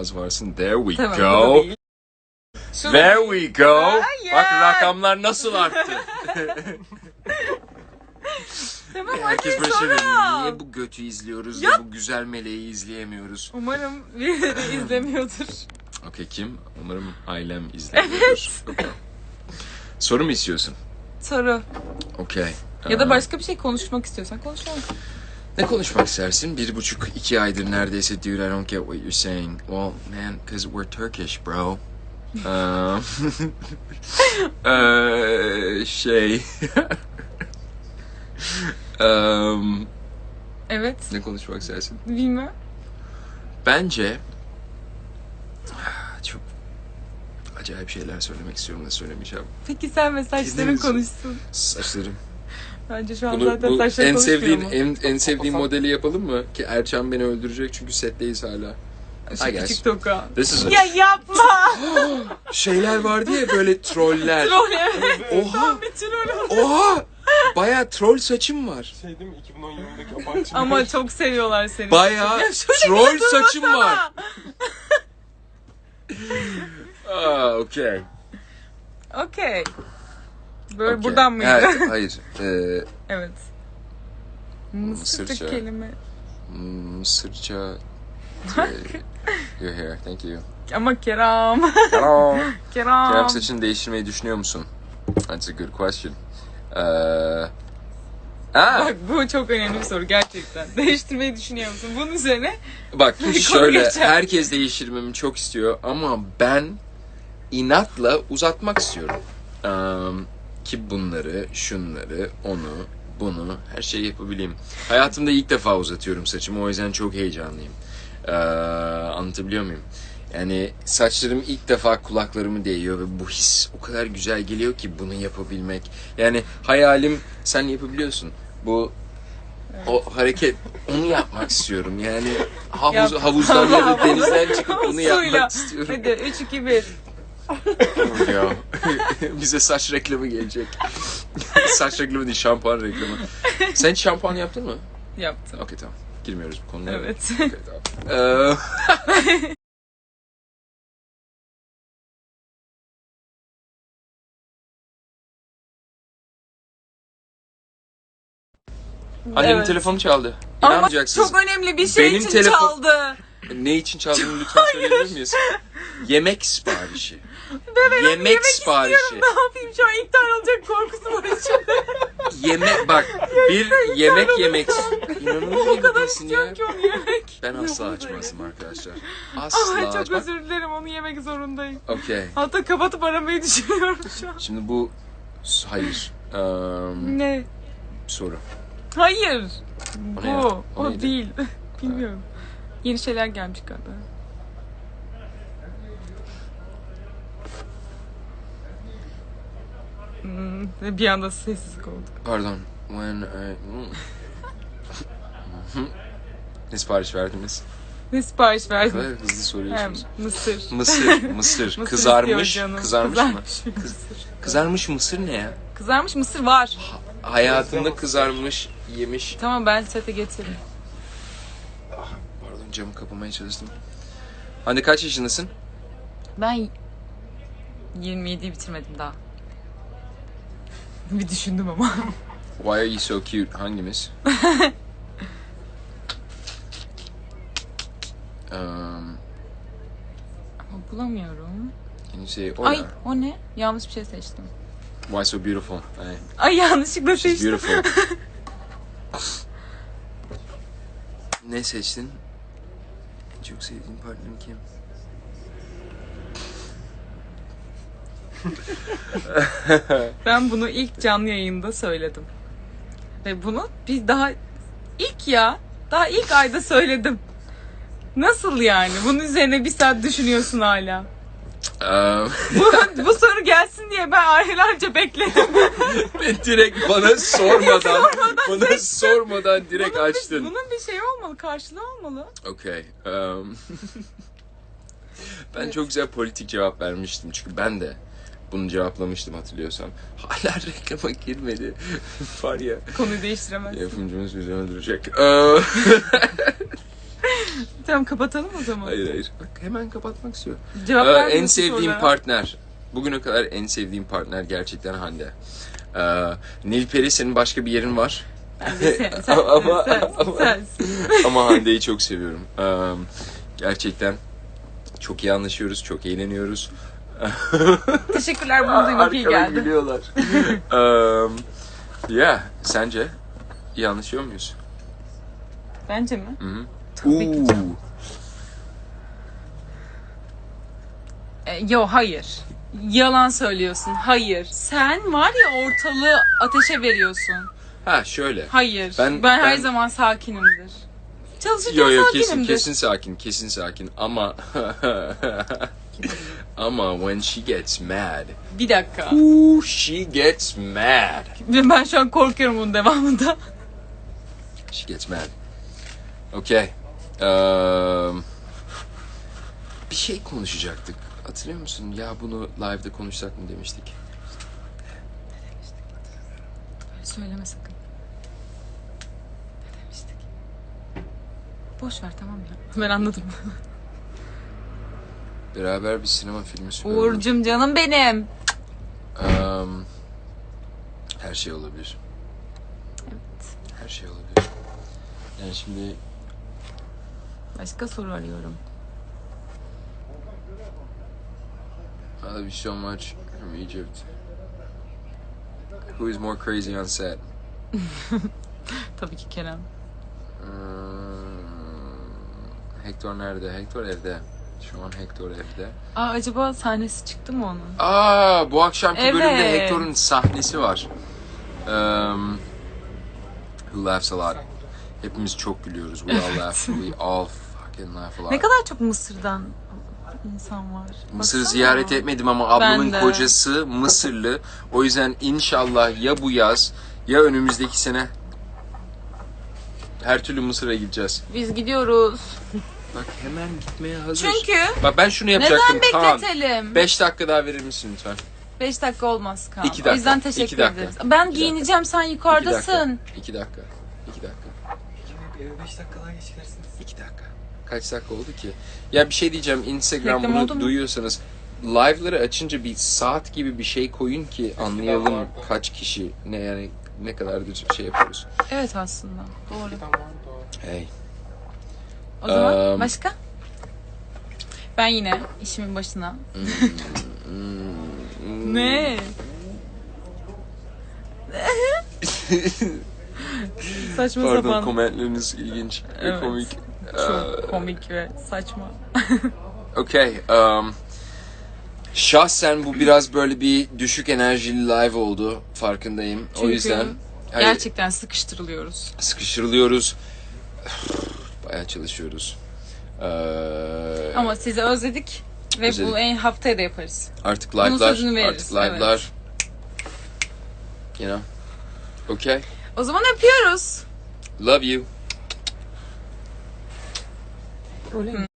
az varsın. There we Tamam, bu da go. değil. There we go. Aa, Bak rakamlar nasıl arttı. Tamam Herkes hadi böyle şey sonra. Niye bu götü izliyoruz da bu güzel meleği izleyemiyoruz? Umarım birileri izlemiyordur. Okey kim? Umarım ailem izlemiyordur. Soru mu istiyorsun? Soru. Okey. Ya da başka bir şey konuşmak istiyorsan konuşalım. Ne konuşmak istersin? Bir buçuk, iki aydır neredeyse dude I don't get what you're saying. Well, man, because we're Turkish, bro. Um, eee, şey... um, Evet. ne konuşmak istersin? Bilmem. Bence... Çok acayip şeyler söylemek istiyorum da söylemeyeceğim. Peki sen ve saçların konuşsun. Saçlarım. Bence şu an Bunu, zaten bu saçları en sevdiğin mu? en, en sevdiğin modeli yapalım mı? Ki Erçan beni öldürecek çünkü setteyiz hala. Şu I guess. küçük toka. This is Ya yapma. Şeyler vardı ya böyle troller. Troll evet. Oha! Tam bir troll oldu. Oha! Baya troll saçım var. Şey değil mi 2010 yılındaki abartı. Ama çok seviyorlar seni. Baya Ya şöyle troll bir saçım durmasana. var. Aa, okey. Okey. Böyle Okey. buradan mıydı? Evet, hayır. Ee, evet. Mısırca Mısırca. kelime. Mısırca... You're here, thank you. Ama Kerem. Hello. Kerem. Kerem saçını değiştirmeyi düşünüyor musun? That's a good question. Ee, aa, Bak bu çok önemli bir soru gerçekten. Değiştirmeyi düşünüyor musun? Bunun üzerine Bak şöyle geçer. herkes değiştirmemi çok istiyor ama ben inatla uzatmak istiyorum. Eee, ki bunları, şunları, onu, bunu her şeyi yapabileyim. Hayatımda ilk defa uzatıyorum saçımı o yüzden çok heyecanlıyım. Eee, anlatabiliyor muyum? Yani saçlarım ilk defa kulaklarımı değiyor ve bu his o kadar güzel geliyor ki bunu yapabilmek. Yani hayalim sen yapabiliyorsun. Bu o hareket onu yapmak istiyorum. Yani havuz Yap. havuzdan ya da denizden çıkıp bunu yapmak istiyorum. Hadi 3 2 1. ya. Bize saç reklamı gelecek. saç reklamı değil, şampuan reklamı. Sen hiç şampuan yaptın mı? Yaptım. Okey tamam. Girmiyoruz bu konulara. Evet. Okey tamam. Ee, Annemin Evet. telefonu çaldı. Ama İnanmayacaksınız. çok önemli bir şey Benim için telefon- çaldı. Ne için çaldığını lütfen söyleyebilir miyiz? Yemek siparişi. Bebeğim yemek, siparişi. istiyorum. Ne yapayım şu an iptal olacak korkusu var içimde. Yemek bak bir yemek yemek inanılmaz o kadar istiyorum ki onu yemek. Ben asla açmazdım arkadaşlar. Asla Ay çok özür dilerim onu yemek zorundayım. Okey. Hatta kapatıp aramayı düşünüyorum şu an. Şimdi bu hayır. Eee, Ne? soru. Hayır. O? Bu. O O, neydi? değil. Bilmiyorum. Yeni şeyler gelmiş galiba. Hmm, bir anda sessiz olduk. Pardon. When I... ne sipariş verdiniz? Ne sipariş Ne kadar verdin? hızlı Hem soruyorsunuz. mısır. Mısır, mısır. Mısır Kızarmış. canım. Kızarmış mı? Kızarmış mısır. Kızarmış mısır ne ya? Kızarmış mısır var. Hayatında kızarmış yemiş. Tamam ben sete getiririm. Camı kapamaya çalıştım. Hande kaç yaşındasın? Ben 27'yi bitirmedim daha. Bir düşündüm ama. Why are you so cute? Hangimiz? um, Ama bulamıyorum. can you say Ay yeah. o ne? Yanlış bir şey seçtim. Why so beautiful? Hey, Ay yanlışlıkla she's seçtim. beautiful. ne seçtin? Çok sevdiğin partnerin kim? Ben bunu ilk canlı yayında söyledim. Ve bunu biz daha ilk ya daha ilk ayda söyledim. Nasıl yani? Bunun üzerine bir saat düşünüyorsun hala. Bu, bu soru gelsin diye ben aylarca bekledim. ve direkt bana sormadan, bana sormadan direkt bunun, bir, açtın. bunun bir şey olmalı, karşılığı olmalı. Okay. um, ben çok güzel politik cevap vermiştim çünkü ben de bunu cevaplamıştım hatırlıyorsan. Hala reklama girmedi. Var ya Konuyu değiştiremez. yapımcımız bizi öldürecek. Ee, Tamam kapatalım o zaman. Hayır hayır. Bak hemen kapatmak istiyor. Cevap Ee, en sevdiğim sorulara. partner. Bugüne kadar en sevdiğim partner gerçekten Hande. Ee, Nilperi senin başka bir yerin var. Sen, sen, Ama- sensin, ama- sensin. Ama Hande'yi çok seviyorum. Ee, gerçekten çok iyi anlaşıyoruz, çok eğleniyoruz. Teşekkürler bunu duymak iyi geldi. gülüyorlar. um, yeah, sence iyi anlaşıyor muyuz? Bence mi? Hı hı. Ki Ooh. canım. E, yo hayır. Yalan söylüyorsun. Hayır. Sen var ya ortalığı ateşe veriyorsun. Ha şöyle. Hayır. Ben- Ben, her ben- zaman sakinimdir. Çalışırken Yo yo sakinimdir. kesin kesin sakin, kesin sakin ama ama when she gets mad, Bir dakika. ooh, she gets mad. Ben şu an korkuyorum bunun devamında. She gets mad. Okay. Um, bir şey konuşacaktık. Hatırlıyor musun? Ya bunu live'da konuşsak mı demiştik. Söyleme sakın. Ne demiştik? Boş ver tamam ya. Ben anladım. Beraber bir sinema filmi söylüyoruz. Uğur'cum canım benim. Um, her şey olabilir. Her şey olabilir. Yani şimdi Başka soru arıyorum. I love you so much from Egypt. Who is more crazy on set? Tabii ki Kerem. Hmm, Hector nerede? Hector evde. Şu an Hector evde. Aa acaba sahnesi çıktı mı onun? Aa, bu akşamki Evet. bölümde Hector'un sahnesi var. Um, who laughs a lot. Hepimiz çok gülüyoruz. We all laugh. We all Ne kadar çok Mısır'dan insan var. Mısır'ı Baksana. ziyaret etmedim ama ablamın de. kocası Mısırlı. O yüzden inşallah ya bu yaz ya önümüzdeki sene her türlü Mısır'a gideceğiz. Biz gidiyoruz. Bak hemen gitmeye hazır. Çünkü Bak ben şunu yapacaktım. neden Kaan, bekletelim? 5 dakika daha verir misin lütfen? 5 dakika olmaz Kaan. İki dakika, O yüzden iki teşekkür dakika, ederiz. iki Ben dakika. giyineceğim sen 2 yukarıdasın. dakika. 2 dakika. 2 dakika. Eve 5 dakika daha geçirsiniz. 2 dakika. Kaç dakika oldu ki? Ya bir şey diyeceğim. Instagram Reklam oldu bunu mu? duyuyorsanız live'ları açınca bir saat gibi bir şey koyun ki anlayalım kaç kişi ne yani ne kadardır şey yapıyoruz. Evet aslında. Doğru. Tamam doğru. Hey. O zaman Eee, başka? Ben yine işimin başına. Hmm. Ne? Saçma Pardon sapan. komentleriniz ilginç ve Evet. komik. Çok komik ve saçma. Okay. Um, şahsen bu biraz böyle bir düşük enerjili live oldu. Farkındayım. o Çünkü yüzden hani Gerçekten sıkıştırılıyoruz. sıkıştırılıyoruz. Bayağı çalışıyoruz. Ee, Ama sizi özledik ve Özledik. bu en haftaya da yaparız. artık live'lar, artık live'lar. You know. Okay. O zaman öpüyoruz. Love you. Öyle mi?